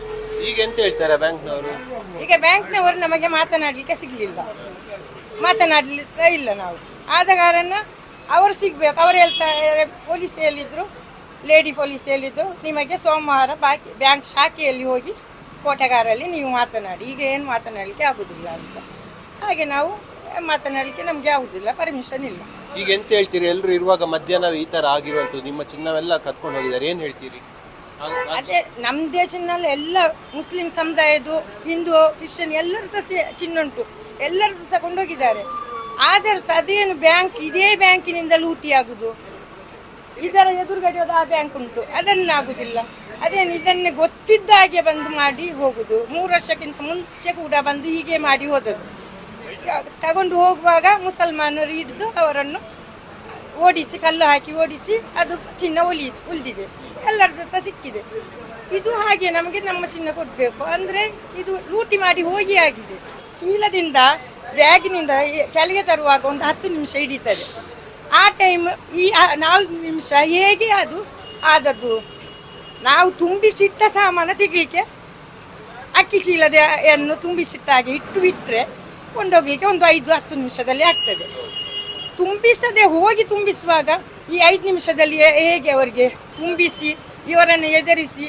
ಈಗ ಎಂತ ಹೇಳ್ತಾರೆ ಬ್ಯಾಂಕ್ನವರು? ಈಗ ಬ್ಯಾಂಕ್ನವರು ನಮಗೆ ಮಾತನಾಡಲಿಕ್ಕೆ ಸಿಗಲಿಲ್ಲ. ಮಾತನಾಡಲಿ ಸಹ ಇಲ್ಲ ನಾವು. ಆದ ಕಾರಣ ಅವರು ಸಿಗ್ಬೇಕು. ಅವರು ಹೇಳ್ತಾರೆ ಪೊಲೀಸ್ ಹೇಳಿದ್ರು ಲೇಡಿ ಪೊಲೀಸ್ ಹೇಳಿದ್ರು ನಿಮಗೆ ಸೋಮವಾರ ಬಾಕಿ ಬ್ಯಾಂಕ್ ಶಾಖೆಯಲ್ಲಿ ಹೋಗಿ ಕೋಟೆಗಾರಲ್ಲಿ ನೀವು ಮಾತನಾಡಿ. ಈಗ ಏನು ಮಾತನಾಡಲಿಕ್ಕೆ ಆಗುದಿಲ್ಲ ಅಂತ. ಹಾಗೆ ನಾವು ಮಾತನಾಡಲಿಕ್ಕೆ ನಮ್ಗೆ ಯಾವುದಿಲ್ಲ ಪರ್ಮಿಷನ್ ಇಲ್ಲ. ಈಗ ಎಂತ ಹೇಳ್ತೀರಿ? ಎಲ್ಲರೂ ಇರುವಾಗ ಮಧ್ಯಾಹ್ನ ಈ ತರ ಆಗಿರುವಂತ ನಿಮ್ಮ ಚಿನ್ನವೆಲ್ಲ ಕತ್ಕೊಂಡು ಹೋಗಿದ್ದಾರೆ ಏನ್ ಹೇಳ್ತೀರಿ? ಅದೇ ನಮ್ಮ ದೇಶದಲ್ಲಿ ಎಲ್ಲ ಮುಸ್ಲಿಂ ಸಮುದಾಯದ್ದು ಹಿಂದೂ ಕ್ರಿಶ್ಚಿಯನ್ ಎಲ್ಲರದ್ದು ಸಹ ಚಿನ್ನ ಉಂಟು. ಎಲ್ಲರದ್ದು ಸಹ ಕೊಂಡೋಗಿದ್ದಾರೆ. ಆದರೂ ಸಹ ಅದೇನು ಬ್ಯಾಂಕ್ ಇದೇ ಬ್ಯಾಂಕಿನಿಂದ ಲೂಟಿ ಆಗುದು ಇದರ ಎದುರುಗಡೆ ಒಂದು ಆ ಬ್ಯಾಂಕ್ ಉಂಟು. ಅದನ್ನಾಗುದಿಲ್ಲ ಅದೇನು ಇದನ್ನೇ ಗೊತ್ತಿದ್ದ ಹಾಗೆ ಬಂದು ಮಾಡಿ ಹೋಗುದು ಮೂರು ವರ್ಷಕ್ಕಿಂತ ಮುಂಚೆ ಕೂಡ ಬಂದು ಹೀಗೆ ಮಾಡಿ ಹೋದದ್ದು. ತಗೊಂಡು ಹೋಗುವಾಗ ಮುಸಲ್ಮಾನರು ಹಿಡಿದು ಅವರನ್ನು ಓಡಿಸಿ, ಕಲ್ಲು ಹಾಕಿ ಓಡಿಸಿ ಅದು ಚಿನ್ನ ಉಲಿ, ಉಳಿದಿದೆ. ಎಲ್ಲರದ್ದು ಸಹ ಸಿಕ್ಕಿದೆ. ಇದು ಹಾಗೆ ನಮಗೆ ನಮ್ಮ ಚಿನ್ನ ಕೊಡಬೇಕು. ಅಂದರೆ ಇದು ಲೂಟಿ ಮಾಡಿ ಹೋಗಿ ಆಗಿದೆ. ಚೀಲದಿಂದ, ಬ್ಯಾಗಿನಿಂದ ಕೆಳಗೆ ತರುವಾಗ ಒಂದು ಹತ್ತು ನಿಮಿಷ ಹಿಡಿತದೆ. ಆ ಟೈಮ್ ಈ ನಾಲ್ಕು ನಿಮಿಷ ಹೇಗೆ ಅದು ಆದದ್ದು? ನಾವು ತುಂಬಿಸಿಟ್ಟ ಸಾಮಾನು ತೆಗೀಲಿಕ್ಕೆ ಅಕ್ಕಿ ಚೀಲದ ಅನ್ನು ತುಂಬಿಸಿಟ್ಟ ಹಾಗೆ ಇಟ್ಟು ಬಿಟ್ಟರೆ ಕೊಂಡೋಗ್ಲಿಕ್ಕೆ ಒಂದು ಐದು ಹತ್ತು ನಿಮಿಷದಲ್ಲಿ ಆಗ್ತದೆ. ತುಂಬಿಸದೆ ಹೋಗಿ ತುಂಬಿಸುವಾಗ ಈ ಐದು ನಿಮಿಷದಲ್ಲಿ ಹೇಗೆ ಅವರಿಗೆ ತುಂಬಿಸಿ ಇವರನ್ನು ಎದುರಿಸಿ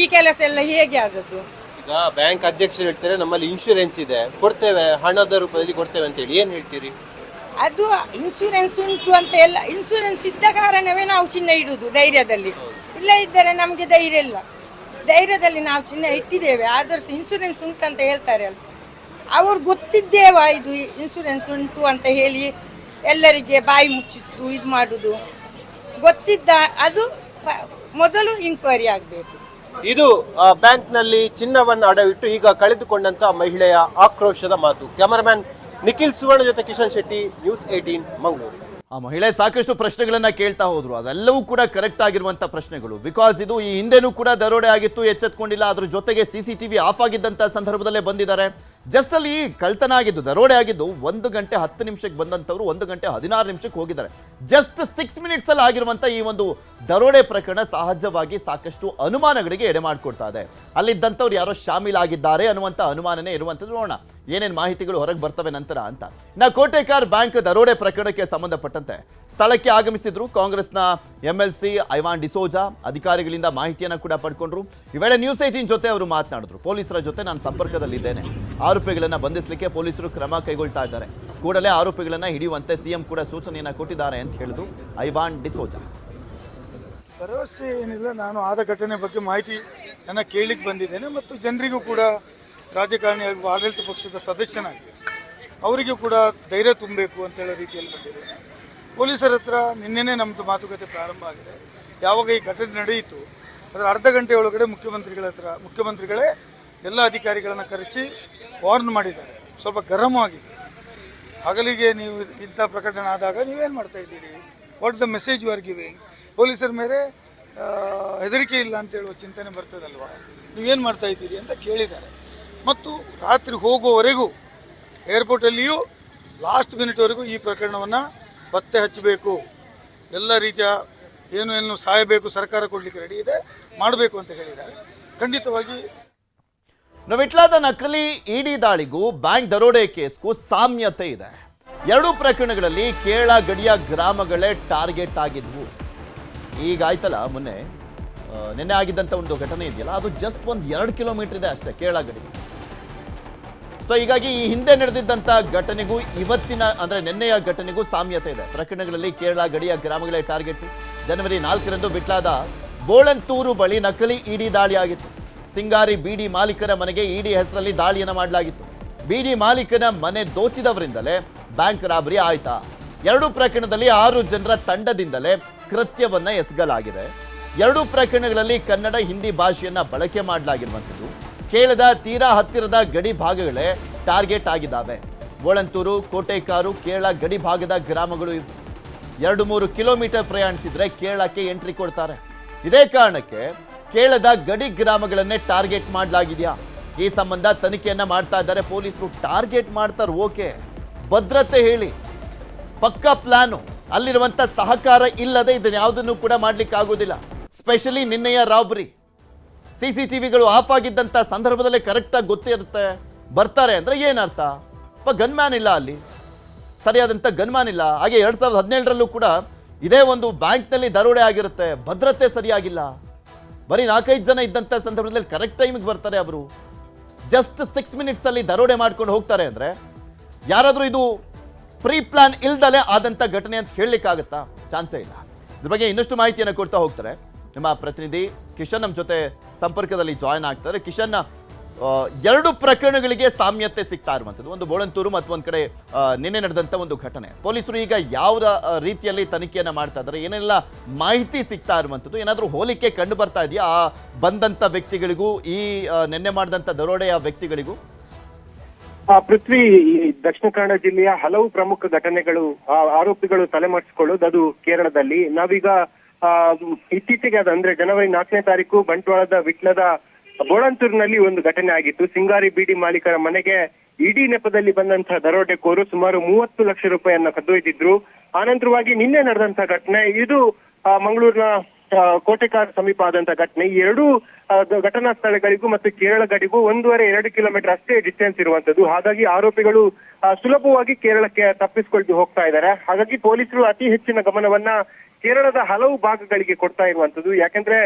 ಈ ಕೆಲಸ ಎಲ್ಲ ಹೇಗೆ ಆದದ್ದು? ಈಗ ಬ್ಯಾಂಕ್ ಅಧ್ಯಕ್ಷರು ಹೇಳ್ತಾರೆ ನಮ್ಮಲ್ಲಿ ಇನ್ಶೂರೆನ್ಸ್ ಇದೆ ಕೊಡ್ತೇವೆ ಹಣದ ರೂಪದಲ್ಲಿ ಕೊಡ್ತೇವೆ ಅಂತ ಹೇಳಿ ಏನು ಹೇಳ್ತೀರಿ? ಅದು ಇನ್ಶೂರೆನ್ಸ್ ಉಂಟು ಅಂತ ಎಲ್ಲ ಇನ್ಶೂರೆನ್ಸ್ ಇದ್ದ ಕಾರಣವೇ ನಾವು ಚಿನ್ನ ಇಡುವುದು ಧೈರ್ಯದಲ್ಲಿ. ಇಲ್ಲ ಇದ್ದರೆ ನಮಗೆ ಧೈರ್ಯ ಇಲ್ಲ. ಧೈರ್ಯದಲ್ಲಿ ನಾವು ಚಿನ್ನ ಇಟ್ಟಿದ್ದೇವೆ ಆದರೂ ಇನ್ಶೂರೆನ್ಸ್ ಇನ್ಸೂರೆನ್ಸ್ ಉಂಟು ಅಂತ ಹೇಳ್ತಾರೆ ಅಲ್ಲ ಅವ್ರು ಗೊತ್ತಿದ್ದೇವ ಇದು ಇನ್ಸೂರೆನ್ಸ್ ಉಂಟು ಅಂತ ಹೇಳಿ ಎಲ್ಲರಿಗೆ ಬಾಯಿ ಮುಚ್ಚಿಸ್ತು ಇದು ಮಾಡುದು. ಗೊತ್ತಿದ್ದ ಅದು ಮೊದಲು ಇನ್ಕ್ವೈರಿ ಆಗಬೇಕು. ಇದು ಬ್ಯಾಂಕ್ನಲ್ಲಿ ಚಿನ್ನವನ್ನು ಅಡವಿಟ್ಟು ಈಗ ಕಳೆದುಕೊಂಡಂತ ಮಹಿಳೆಯ ಆಕ್ರೋಶದ ಮಾತು. ಕ್ಯಾಮರಾಮ್ಯಾನ್ ನಿಖಿಲ್ ಸುವರ್ಣ ಜೊತೆ ಕಿಶನ್ ಶೆಟ್ಟಿ ನ್ಯೂಸ್ ಏಟೀನ್ ಮಂಗಳೂರು. ಆ ಮಹಿಳೆ ಸಾಕಷ್ಟು ಪ್ರಶ್ನೆಗಳನ್ನ ಕೇಳ್ತಾ ಹೋದ್ರು. ಅದೆಲ್ಲವೂ ಕೂಡ ಕರೆಕ್ಟ್ ಆಗಿರುವಂತ ಪ್ರಶ್ನೆಗಳು. ಬಿಕಾಸ್ ಇದು ಈ ಹಿಂದೆನೂ ಕೂಡ ದರೋಡೆ ಆಗಿತ್ತು ಎಚ್ಚೆತ್ಕೊಂಡಿಲ್ಲ. ಅದ್ರ ಜೊತೆಗೆ ಸಿ ಸಿ ಟಿವಿ ಆಫ್ ಆಗಿದ್ದಂತ ಸಂದರ್ಭದಲ್ಲೇ ಬಂದಿದ್ದಾರೆ. ಜಸ್ಟ್ ಅಲ್ಲಿ ಕಳ್ತನ ಆಗಿದ್ದು ದರೋಡೆ ಆಗಿದ್ದು ಒಂದು ಗಂಟೆ ಹತ್ತು ನಿಮಿಷಕ್ಕೆ ಬಂದಂಥವ್ರು ಒಂದು ಗಂಟೆ ಹದಿನಾರು ನಿಮಿಷಕ್ಕೆ ಹೋಗಿದ್ದಾರೆ. ಜಸ್ಟ್ ಸಿಕ್ಸ್ ಮಿನಿಟ್ಸ್ ಅಲ್ಲಿ ಆಗಿರುವಂತ ಈ ಒಂದು ದರೋಡೆ ಪ್ರಕರಣ ಸಹಜವಾಗಿ ಸಾಕಷ್ಟು ಅನುಮಾನಗಳಿಗೆ ಎಡೆ ಮಾಡಿಕೊಡ್ತಾ ಇದೆ. ಅಲ್ಲಿದ್ದಂಥವ್ರು ಯಾರೋ ಶಾಮೀಲಾಗಿದ್ದಾರೆ ಅನ್ನುವಂಥ ಅನುಮಾನನೇ ಇರುವಂಥದ್ದು ನೋಡೋಣ. ಏನೇನು ಮಾಹಿತಿಗಳು ಹೊರಗೆ ಬರ್ತವೆ ನಂತರ ಅಂತ. ನಾ ಕೋಟೆಕಾರ್ ಬ್ಯಾಂಕ್ ದರೋಡೆ ಪ್ರಕರಣಕ್ಕೆ ಸಂಬಂಧಪಟ್ಟಂತೆ ಸ್ಥಳಕ್ಕೆ ಆಗಮಿಸಿದ್ರು. ಕಾಂಗ್ರೆಸ್ನ M L C Ivan D'Souza ಅಧಿಕಾರಿಗಳಿಂದ ಮಾಹಿತಿಯನ್ನು ಕೂಡ ಪಡ್ಕೊಂಡ್ರು. ಈ ವೇಳೆ ನ್ಯೂಸ್ ಏಟೀನ್ ಜೊತೆ ಅವರು ಮಾತನಾಡಿದ್ರು. ಪೊಲೀಸರ ಜೊತೆ ನಾನು ಸಂಪರ್ಕದಲ್ಲಿದ್ದೇನೆ. ಆರೋಪಿಗಳನ್ನ ಬಂಧಿಸಲಿಕ್ಕೆ ಪೊಲೀಸರು ಕ್ರಮ ಕೈಗೊಳ್ತಾ ಇದ್ದಾರೆ. ಕೂಡಲೇ ಆರೋಪಿಗಳನ್ನು ಹಿಡಿಯುವಂತೆ ಸಿಎಂ ಕೂಡ ಸೂಚನೆಯನ್ನು ಕೊಟ್ಟಿದ್ದಾರೆ ಅಂತ ಹೇಳಿದ್ರು ಐವಾನ್ ಡಿಸೋಜಾ. ಭರವಸೆ ಏನಿಲ್ಲ, ನಾನು ಆದ ಘಟನೆ ಬಗ್ಗೆ ಮಾಹಿತಿ ನನ್ನ ಕೇಳಲಿಕ್ಕೆ ಬಂದಿದ್ದೇನೆ ಮತ್ತು ಜನರಿಗೂ ಕೂಡ ರಾಜಕಾರಣಿ ಹಾಗೂ ಆಡಳಿತ ಪಕ್ಷದ ಸದಸ್ಯನಾಗಿ ಅವರಿಗೂ ಕೂಡ ಧೈರ್ಯ ತುಂಬಬೇಕು ಅಂತ ಹೇಳೋ ರೀತಿಯಲ್ಲಿ ಬಂದಿದ್ದೇನೆ. ಪೊಲೀಸರ ಹತ್ರ ನಿನ್ನೆನೇ ನಮ್ಮದು ಮಾತುಕತೆ ಪ್ರಾರಂಭ ಆಗಿದೆ. ಯಾವಾಗ ಈ ಘಟನೆ ನಡೆಯಿತು, ಅದರ ಅರ್ಧ ಗಂಟೆ ಒಳಗಡೆ ಮುಖ್ಯಮಂತ್ರಿಗಳ ಹತ್ರ ಮುಖ್ಯಮಂತ್ರಿಗಳೇ ಎಲ್ಲ ಅಧಿಕಾರಿಗಳನ್ನು ಕರೆಸಿ ವಾರ್ನ್ ಮಾಡಿದ್ದಾರೆ. ಸ್ವಲ್ಪ ಗರಂ ಆಗಿದೆ. ಹಗಲಿಗೆ ನೀವು ಇಂಥ ಪ್ರಕರಣ ಆದಾಗ ನೀವೇನು ಮಾಡ್ತಾ ಇದ್ದೀರಿ? What the message you are giving ಪೊಲೀಸರ ಮೇಲೆ ಹೆದರಿಕೆ ಇಲ್ಲ ಅಂತ ಹೇಳುವ ಚಿಂತನೆ ಬರ್ತದಲ್ವಾ? ನೀವೇನು ಮಾಡ್ತಾ ಇದ್ದೀರಿ ಅಂತ ಕೇಳಿದ್ದಾರೆ. ಮತ್ತು ರಾತ್ರಿ ಹೋಗುವವರೆಗೂ ಏರ್ಪೋರ್ಟಲ್ಲಿಯೂ ಲಾಸ್ಟ್ ಮಿನಿಟ್ವರೆಗೂ ಈ ಪ್ರಕರಣವನ್ನು ಪತ್ತೆ ಹಚ್ಚಬೇಕು. ಎಲ್ಲ ರೀತಿಯ ಏನು ಏನು ಸಾಯಬೇಕು, ಸರ್ಕಾರ ಕೊಡಲಿಕ್ಕೆ ರೆಡಿ ಇದೆ, ಮಾಡಬೇಕು ಅಂತ ಹೇಳಿದ್ದಾರೆ. ಖಂಡಿತವಾಗಿ ನಾವು ವಿಟ್ಲಾದ ನಕಲಿ ಇಡಿ ದಾಳಿಗೂ ಬ್ಯಾಂಕ್ ದರೋಡೆ ಕೇಸ್ಗೂ ಸಾಮ್ಯತೆ ಇದೆ. ಎರಡೂ ಪ್ರಕರಣಗಳಲ್ಲಿ ಕೇರಳ ಗಡಿಯ ಗ್ರಾಮಗಳೇ ಟಾರ್ಗೆಟ್ ಆಗಿದ್ವು. ಈಗ ಆಯ್ತಲ್ಲ, ಮೊನ್ನೆ ನಿನ್ನೆ ಆಗಿದ್ದಂಥ ಒಂದು ಘಟನೆ ಇದೆಯಲ್ಲ, ಅದು ಜಸ್ಟ್ ಒಂದು ಎರಡು ಕಿಲೋಮೀಟರ್ ಇದೆ ಅಷ್ಟೇ ಕೇರಳ ಗಡಿ. ಸೊ ಹೀಗಾಗಿ ಈ ಹಿಂದೆ ನಡೆದಿದ್ದಂಥ ಘಟನೆಗೂ ಇವತ್ತಿನ, ಅಂದ್ರೆ ನಿನ್ನೆಯ ಘಟನೆಗೂ ಸಾಮ್ಯತೆ ಇದೆ. ಪ್ರಕರಣಗಳಲ್ಲಿ ಕೇರಳ ಗಡಿಯ ಗ್ರಾಮಗಳೇ ಟಾರ್ಗೆಟ್. ಜನವರಿ ನಾಲ್ಕರಂದು ಬಿಟ್ಲಾದ ಬೋಳಂತೂರು ಬಳಿ ನಕಲಿ ಇಡಿ ದಾಳಿ ಆಗಿತ್ತು. ಸಿಂಗಾರಿ ಬಿಡಿ ಮಾಲೀಕರ ಮನೆಗೆ ಇಡಿ ಹೆಸರಲ್ಲಿ ದಾಳಿಯನ್ನು ಮಾಡಲಾಗಿತ್ತು. ಬಿಡಿ ಮಾಲೀಕನ ಮನೆ ದೋಚಿದವರಿಂದಲೇ ಬ್ಯಾಂಕ್ ರಾಬರಿ ಆಯ್ತಾ? ಎರಡು ಪ್ರಕರಣದಲ್ಲಿ ಆರು ಜನರ ತಂಡದಿಂದಲೇ ಕೃತ್ಯವನ್ನ ಎಸಗಲಾಗಿದೆ. ಎರಡು ಪ್ರಕರಣಗಳಲ್ಲಿ ಕನ್ನಡ, ಹಿಂದಿ ಭಾಷೆಯನ್ನ ಬಳಕೆ ಮಾಡಲಾಗಿರುವಂಥದ್ದು. ಕೇಳದ, ತೀರಾ ಹತ್ತಿರದ ಗಡಿ ಭಾಗಗಳೇ ಟಾರ್ಗೆಟ್ ಆಗಿದ್ದಾವೆ. ಒಳಂತೂರು, ಕೋಟೆಕಾರು, ಕೇರಳ ಗಡಿ ಭಾಗದ ಗ್ರಾಮಗಳು ಇವೆ. ಎರಡು ಮೂರು ಕಿಲೋಮೀಟರ್ ಪ್ರಯಾಣಿಸಿದ್ರೆ ಕೇರಳಕ್ಕೆ ಎಂಟ್ರಿ ಕೊಡ್ತಾರೆ. ಇದೇ ಕಾರಣಕ್ಕೆ ಕೇರಳದ ಗಡಿ ಗ್ರಾಮಗಳನ್ನೇ ಟಾರ್ಗೆಟ್ ಮಾಡಲಾಗಿದೆಯಾ? ಈ ಸಂಬಂಧ ತನಿಖೆಯನ್ನ ಮಾಡ್ತಾ ಇದ್ದಾರೆ ಪೊಲೀಸರು. ಟಾರ್ಗೆಟ್ ಮಾಡ್ತಾರೆ, ಓಕೆ. ಭದ್ರತೆ ಹೇಳಿ. ಪಕ್ಕಾ ಪ್ಲಾನು. ಅಲ್ಲಿರುವಂತ ಸಹಕಾರ ಇಲ್ಲದೆ ಇದನ್ನ ಯಾವುದನ್ನು ಕೂಡ ಮಾಡ್ಲಿಕ್ಕೆ ಆಗೋದಿಲ್ಲ. ಸ್ಪೆಷಲಿ ನಿನ್ನೆಯ ರಾಬರಿ. ಸಿ ಸಿ ಟಿವಿಗಳು ಆಫ್ ಆಗಿದ್ದಂಥ ಸಂದರ್ಭದಲ್ಲೇ ಕರೆಕ್ಟಾಗಿ ಗೊತ್ತಿರುತ್ತೆ. ಬರ್ತಾರೆ ಅಂದ್ರೆ ಏನರ್ಥ ಪ ಗನ್ಮ್ಯಾನ್ ಇಲ್ಲ ಅಲ್ಲಿ. ಸರಿಯಾದಂಥ ಗನ್ಮ್ಯಾನ್ ಇಲ್ಲ. ಹಾಗೆ ಎರಡ್ ಸಾವಿರದ ಹದಿನೇಳರಲ್ಲೂ ಕೂಡ ಇದೇ ಒಂದು ಬ್ಯಾಂಕ್ನಲ್ಲಿ ದರೋಡೆ ಆಗಿರುತ್ತೆ. ಭದ್ರತೆ ಸರಿಯಾಗಿಲ್ಲ. ಬರೀ ನಾಲ್ಕೈದು ಜನ ಇದ್ದಂಥ ಸಂದರ್ಭದಲ್ಲಿ ಕರೆಕ್ಟ್ ಟೈಮಿಗೆ ಬರ್ತಾರೆ ಅವರು. ಜಸ್ಟ್ ಸಿಕ್ಸ್ ಮಿನಿಟ್ಸಲ್ಲಿ ದರೋಡೆ ಮಾಡ್ಕೊಂಡು ಹೋಗ್ತಾರೆ ಅಂದರೆ ಯಾರಾದರೂ ಇದು ಪ್ರೀ ಪ್ಲಾನ್ ಇಲ್ದಲೆ ಆದಂಥ ಘಟನೆ ಅಂತ ಹೇಳಲಿಕ್ಕಾಗತ್ತಾ? ಚಾನ್ಸೇ ಇಲ್ಲ. ಇದ್ರ ಬಗ್ಗೆ ಇನ್ನಷ್ಟು ಮಾಹಿತಿಯನ್ನು ಕೊಡ್ತಾ ಹೋಗ್ತಾರೆ. ನಿಮ್ಮ ಪ್ರತಿನಿಧಿ ಕಿಶನ್ ನಮ್ಮ ಜೊತೆ ಸಂಪರ್ಕದಲ್ಲಿ ಜಾಯ್ನ್ ಆಗ್ತಾರೆ. ಕಿಶನ್ ಎರಡು ಪ್ರಕರಣಗಳಿಗೆ ಸಾಮ್ಯತೆ ಸಿಗ್ತಾ ಇರುವಂಥದ್ದು. ಒಂದು ಬೋಳಂತೂರು ಮತ್ತು ಒಂದು ಕಡೆ ನಿನ್ನೆ ನಡೆದಂಥ ಒಂದು ಘಟನೆ. ಪೊಲೀಸರು ಈಗ ಯಾವ ರೀತಿಯಲ್ಲಿ ತನಿಖೆಯನ್ನು ಮಾಡ್ತಾ ಇದ್ದಾರೆ, ಏನೆಲ್ಲ ಮಾಹಿತಿ ಸಿಗ್ತಾ ಇರುವಂಥದ್ದು, ಏನಾದರೂ ಹೋಲಿಕೆ ಕಂಡು ಬರ್ತಾ ಇದೆಯಾ? ಆ ಬಂದಂಥ ವ್ಯಕ್ತಿಗಳಿಗೂ, ಈ ನಿನ್ನೆ ಮಾಡಿದಂಥ ದರೋಡೆಯ ವ್ಯಕ್ತಿಗಳಿಗೂ? ಪೃಥ್ವಿ, ಈ ದಕ್ಷಿಣ ಕನ್ನಡ ಜಿಲ್ಲೆಯ ಹಲವು ಪ್ರಮುಖ ಘಟನೆಗಳು ಆರೋಪಿಗಳು ತಲೆಮರೆಸಿಕೊಳ್ಳೋದು ಅದು ಕೇರಳದಲ್ಲಿ. ನಾವೀಗ ಇತ್ತೀಚೆಗೆ ಅದು ಅಂದ್ರೆ ಜನವರಿ ನಾಲ್ಕನೇ ತಾರೀಕು ಬಂಟ್ವಾಳದ ವಿಟ್ಲದ ಬೋಳಂತೂರಿನಲ್ಲಿ ಒಂದು ಘಟನೆ ಆಗಿತ್ತು. ಸಿಂಗಾರಿ ಬೀಡಿ ಮಾಲೀಕರ ಮನೆಗೆ ಇಡೀ ನೆಪದಲ್ಲಿ ಬಂದಂತಹ ದರೋಡೆಕೋರು ಸುಮಾರು ಮೂವತ್ತು ಲಕ್ಷ ರೂಪಾಯಿಯನ್ನ ಕದ್ದೊಯ್ದಿದ್ರು ಆನಂತರವಾಗಿ ನಿನ್ನೆ ನಡೆದಂತಹ ಘಟನೆ, ಇದು ಮಂಗಳೂರಿನ ಕೋಟೆಕಾರ ಸಮೀಪ ಆದಂತಹ ಘಟನೆ. ಎರಡೂ ಘಟನಾ ಸ್ಥಳಗಳಿಗೂ ಮತ್ತು ಕೇರಳ ಗಡಿಗೂ ಒಂದೂವರೆ ಎರಡು ಕಿಲೋಮೀಟರ್ ಅಷ್ಟೇ ಡಿಸ್ಟೆನ್ಸ್ ಇರುವಂತದ್ದು. ಹಾಗಾಗಿ ಆರೋಪಿಗಳು ಸುಲಭವಾಗಿ ಕೇರಳಕ್ಕೆ ತಪ್ಪಿಸಿಕೊಳ್ಳಿ ಹೋಗ್ತಾ ಇದ್ದಾರೆ. ಹಾಗಾಗಿ ಪೊಲೀಸರು ಅತಿ ಹೆಚ್ಚಿನ ಗಮನವನ್ನ ಕೇರಳದ ಹಲವು ಭಾಗಗಳಿಗೆ ಕೊಡ್ತಾ ಇರುವಂತದ್ದು ಯಾಕಂದ್ರೆ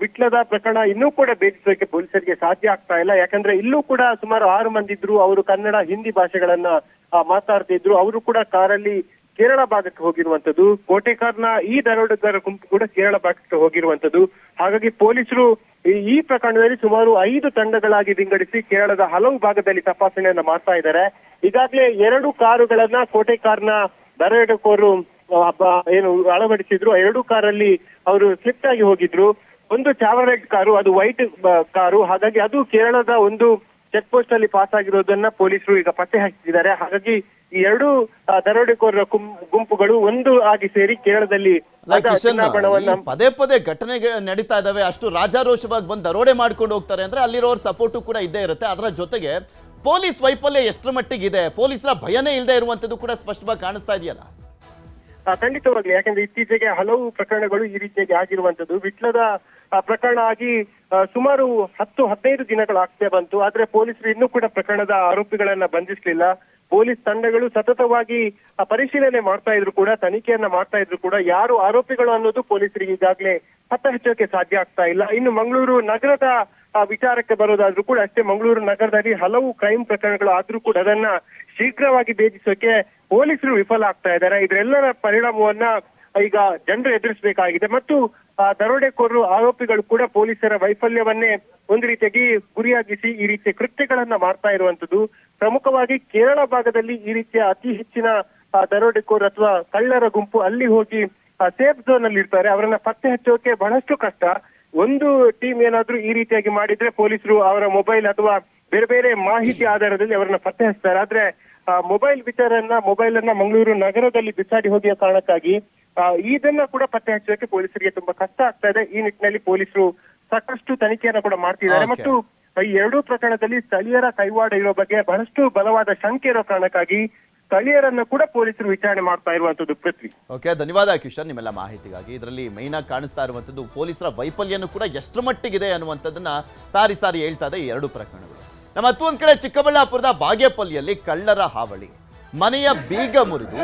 ವಿಟ್ಲದ ಪ್ರಕರಣ ಇನ್ನೂ ಕೂಡ ಭೇದಿಸೋಕೆ ಪೊಲೀಸರಿಗೆ ಸಾಧ್ಯ ಆಗ್ತಾ ಇಲ್ಲ. ಯಾಕಂದ್ರೆ, ಇಲ್ಲೂ ಕೂಡ ಸುಮಾರು ಆರು ಮಂದಿ ಇದ್ರು, ಅವರು ಕನ್ನಡ, ಹಿಂದಿ ಭಾಷೆಗಳನ್ನ ಮಾತಾಡ್ತಾ ಮಾತಾಡ್ತಿದ್ರು ಅವರು ಕೂಡ ಕಾರಲ್ಲಿ ಕೇರಳ ಭಾಗಕ್ಕೆ ಹೋಗಿರುವಂತದ್ದು ಕೋಟೆಕಾರ್ನ ಈ ದರೋಡೆಗಾರ ಗುಂಪು ಕೂಡ ಕೇರಳ ಭಾಗಕ್ಕೆ ಹೋಗಿರುವಂತದ್ದು ಹಾಗಾಗಿ ಪೊಲೀಸರು ಈ- ಈ ಪ್ರಕರಣದಲ್ಲಿ ಸುಮಾರು ಐದು ತಂಡಗಳಾಗಿ ವಿಂಗಡಿಸಿ ಕೇರಳದ ಹಲವು ಭಾಗದಲ್ಲಿ ತಪಾಸಣೆಯನ್ನ ಮಾಡ್ತಾ ಇದ್ದಾರೆ. ಈಗಾಗಲೇ ಎರಡು ಕಾರುಗಳನ್ನ ಕೋಟೆಕಾರ್ನ ದರೋಡೆಕೋರು ಆ, ಬ- ಏನು ಅಳವಡಿಸಿದ್ರು ಎರಡು ಕಾರಲ್ಲಿ ಅವರು ಸ್ಲಿಪ್ ಆಗಿ ಹೋಗಿದ್ರು. ಒಂದು ಚಾವರೇಟ್ ಕಾರು ಅದು ವೈಟ್ ಕಾರು. ಹಾಗಾಗಿ ಅದು ಕೇರಳದ ಒಂದು ಚೆಕ್ ಪೋಸ್ಟ್ ಅಲ್ಲಿ ಪಾಸ್ ಆಗಿರೋದನ್ನ ಪೊಲೀಸರು ಈಗ ಪತ್ತೆ ಹಾಕಿದ್ದಾರೆ. ಹಾಗಾಗಿ ಈ ಎರಡು ದರೋಡೆಕೋರರ ಗುಂಪುಗಳು ಒಂದು ಆಗಿ ಸೇರಿ ಕೇರಳದಲ್ಲಿ ಪದೇ ಪದೇ ಘಟನೆ ನಡೀತಾ ಇದಾವೆ. ಅಷ್ಟು ರಾಜಾರೋಷವಾಗಿ ಬಂದು ದರೋಡೆ ಮಾಡ್ಕೊಂಡು ಹೋಗ್ತಾರೆ ಅಂದ್ರೆ ಅಲ್ಲಿರೋರ್ ಸಪೋರ್ಟು ಕೂಡ ಇದ್ದೇ ಇರುತ್ತೆ. ಅದರ ಜೊತೆಗೆ ಪೊಲೀಸ್ ವೈಫಲ್ಯ ಎಷ್ಟರ ಮಟ್ಟಿಗೆ ಇದೆ ಪೊಲೀಸರ ಭಯನೇ ಇಲ್ಲದೆ ಇರುವಂತದ್ದು ಕೂಡ ಸ್ಪಷ್ಟವಾಗಿ ಕಾಣಿಸ್ತಾ ಇದೆಯಲ್ಲ? ಖಂಡಿತವಾಗ್ಲಿ. ಯಾಕಂದ್ರೆ ಇತ್ತೀಚೆಗೆ ಹಲವು ಪ್ರಕರಣಗಳು ಈ ರೀತಿಯಾಗಿ ಆಗಿರುವಂತದ್ದು ವಿಟ್ಲದ ಪ್ರಕರಣ ಆಗಿ ಸುಮಾರು ಹತ್ತು, ಹದಿನೈದು ದಿನಗಳಾಗ್ತೇ ಬಂತು. ಆದ್ರೆ ಪೊಲೀಸರು ಇನ್ನೂ ಕೂಡ ಪ್ರಕರಣದ ಆರೋಪಿಗಳನ್ನ ಬಂಧಿಸಲಿಲ್ಲ. ಪೊಲೀಸ್ ತಂಡಗಳು ಸತತವಾಗಿ ಪರಿಶೀಲನೆ ಮಾಡ್ತಾ ಇದ್ರು ಕೂಡ, ತನಿಖೆಯನ್ನ ಮಾಡ್ತಾ ಇದ್ರು ಕೂಡ. ಯಾರು ಆರೋಪಿಗಳು ಅನ್ನೋದು ಪೊಲೀಸರಿಗೆ ಈಗಾಗಲೇ ಹತ್ತ ಹಚ್ಚೋಕೆ ಸಾಧ್ಯ ಆಗ್ತಾ ಇಲ್ಲ. ಇನ್ನು ಮಂಗಳೂರು ನಗರದ ವಿಚಾರಕ್ಕೆ ಬರೋದಾದ್ರೂ ಕೂಡ ಅಷ್ಟೇ ಮಂಗಳೂರು ನಗರದಲ್ಲಿ ಹಲವು ಕ್ರೈಮ್ ಪ್ರಕರಣಗಳು ಆದ್ರೂ ಕೂಡ ಅದನ್ನ ಶೀಘ್ರವಾಗಿ ಭೇದಿಸೋಕೆ ಪೊಲೀಸರು ವಿಫಲ ಆಗ್ತಾ ಇದ್ದಾರೆ. ಇದರೆಲ್ಲರ ಪರಿಣಾಮವನ್ನ ಈಗ ಜನರು ಎದುರಿಸಬೇಕಾಗಿದೆ. ಮತ್ತು ಆ, ದರೋಡೆಕೋರರು ಆರೋಪಿಗಳು ಕೂಡ ಪೊಲೀಸರ ವೈಫಲ್ಯವನ್ನೇ ಒಂದು ರೀತಿಯಾಗಿ ಗುರಿಯಾಗಿಸಿ ಈ ರೀತಿಯ ಕೃತ್ಯಗಳನ್ನ ಮಾಡ್ತಾ ಇರುವಂತದ್ದು ಪ್ರಮುಖವಾಗಿ ಕೇರಳ ಭಾಗದಲ್ಲಿ ಈ ರೀತಿಯ ಅತಿ ಹೆಚ್ಚಿನ ದರೋಡೆಕೋರ್ ಅಥವಾ ಕಳ್ಳರ ಗುಂಪು ಅಲ್ಲಿ ಹೋಗಿ ಸೇಫ್ ಝೋನ್ ಅಲ್ಲಿ ಇರ್ತಾರೆ. ಅವರನ್ನ ಪತ್ತೆ ಹಚ್ಚೋಕೆ ಬಹಳಷ್ಟು ಕಷ್ಟ. ಒಂದು ಟೀಮ್ ಏನಾದ್ರೂ ಈ ರೀತಿಯಾಗಿ ಮಾಡಿದ್ರೆ ಪೊಲೀಸರು ಅವರ ಮೊಬೈಲ್ ಅಥವಾ ಬೇರೆ ಬೇರೆ ಮಾಹಿತಿ ಆಧಾರದಲ್ಲಿ ಅವರನ್ನ ಪತ್ತೆ ಹಚ್ತಾರೆ. ಆದ್ರೆ ಮೊಬೈಲ್ ವಿಚಾರನ್ನ ಮೊಬೈಲ್ ಅನ್ನ ಮಂಗಳೂರು ನಗರದಲ್ಲಿ ಬಿಸಾಡಿ ಹೋಗಿಯ ಕಾರಣಕ್ಕಾಗಿ ಆ, ಇದನ್ನ ಕೂಡ ಪತ್ತೆ ಹಚ್ಚೋಕೆ ಪೊಲೀಸರಿಗೆ ತುಂಬಾ ಕಷ್ಟ ಆಗ್ತಾ ಇದೆ. ಈ ನಿಟ್ಟಿನಲ್ಲಿ ಪೊಲೀಸರು ಸಾಕಷ್ಟು ತನಿಖೆಯನ್ನ ಕೂಡ ಮಾಡ್ತಿದ್ದಾರೆ. ಮತ್ತು ಈ ಎರಡೂ ಪ್ರಕರಣದಲ್ಲಿ ಸ್ಥಳೀಯರ ಕೈವಾಡ ಇರೋ ಬಗ್ಗೆ ಬಹಳಷ್ಟು ಬಲವಾದ ಶಂಕೆ ಇರೋ ಕಾರಣಕ್ಕಾಗಿ ಸ್ಥಳೀಯರನ್ನ ಕೂಡ ಪೊಲೀಸರು ವಿಚಾರಣೆ ಮಾಡ್ತಾ ಇರುವಂತದ್ದು ಪೃಥ್ವಿ. ಓಕೆ ಧನ್ಯವಾದ ಕಿಶನ್ ನಿಮ್ಮೆಲ್ಲ ಮಾಹಿತಿಗಾಗಿ. ಇದರಲ್ಲಿ ಮೈನ್ ಆಗಿ ಕಾಣಿಸ್ತಾ ಇರುವಂತದ್ದು ಪೊಲೀಸರ ವೈಫಲ್ಯನೂ ಕೂಡ ಎಷ್ಟರ ಮಟ್ಟಿಗಿದೆ ಅನ್ನುವಂಥದ್ದನ್ನ ಸಾರಿ ಸಾರಿ ಹೇಳ್ತಾ ಇದೆ ಈ ಎರಡು ಪ್ರಕರಣಗಳು. ನಮ್ಮ ಮತ್ತೊಂದು ಕಡೆ ಚಿಕ್ಕಬಳ್ಳಾಪುರದ ಬಾಗೇಪಲ್ಲಿಯಲ್ಲಿ ಕಳ್ಳರ ಹಾವಳಿ. ಮನೆಯ ಬೀಗ ಮುರಿದು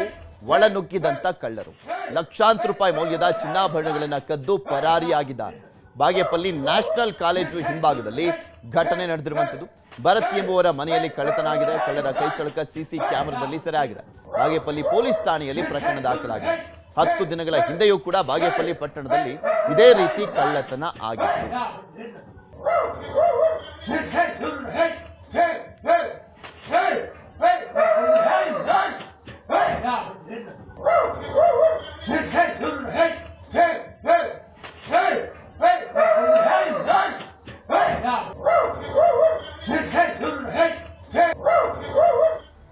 ಒಳ ನುಗ್ಗಿದಂತ ಕಳ್ಳರು. ಲಕ್ಷಾಂತರ ರೂಪಾಯಿ ಮೌಲ್ಯದ ಚಿನ್ನಾಭರಣಗಳನ್ನ ಕದ್ದು ಪರಾರಿಯಾಗಿದ್ದಾರೆ. ಬಾಗೇಪಲ್ಲಿ ನ್ಯಾಷನಲ್ ಕಾಲೇಜು ಹಿಂಭಾಗದಲ್ಲಿ ಘಟನೆ ನಡೆದಿರುವಂಥದ್ದು. ಭರತ್ ಎಂಬುವರ ಮನೆಯಲ್ಲಿ ಕಳ್ಳತನ ಆಗಿದೆ ಕಳ್ಳರ ಕೈಚಳಕ ಸಿಸಿ ಕ್ಯಾಮೆರಾದಲ್ಲಿ ಸೆರೆ ಆಗಿದೆ ಬಾಗೇಪಲ್ಲಿ ಪೊಲೀಸ್ ಠಾಣೆಯಲ್ಲಿ ಪ್ರಕರಣ ದಾಖಲಾಗಿದೆ. ಹತ್ತು ದಿನಗಳ ಹಿಂದೆಯೂ ಕೂಡ ಬಾಗೇಪಲ್ಲಿ ಪಟ್ಟಣದಲ್ಲಿ ಇದೇ ರೀತಿ ಕಳ್ಳತನ ಆಗಿತ್ತು. Hey!